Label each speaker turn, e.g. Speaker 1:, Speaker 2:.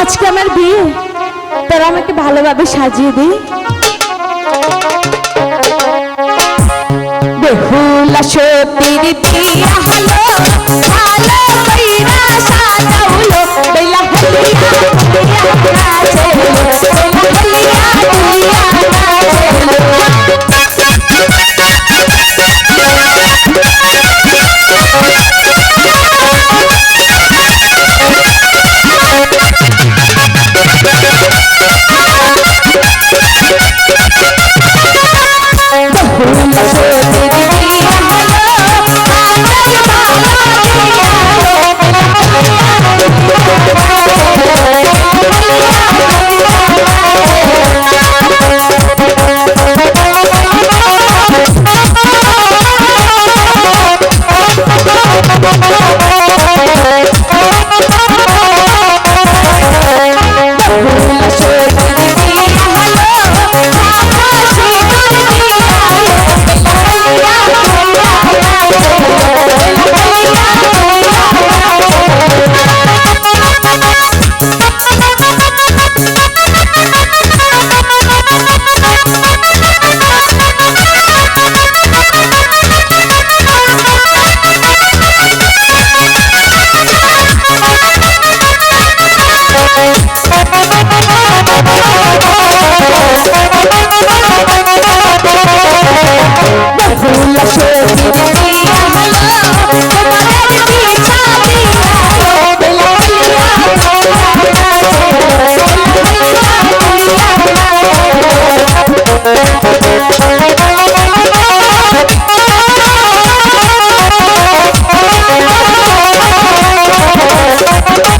Speaker 1: আজকে আমার বিয়ে। তারা আমাকে ভালোভাবে সাজিয়ে দিই। বেহুলা সতীর দিয়া হলো ভালো সাজাউলো। Behula Thank you.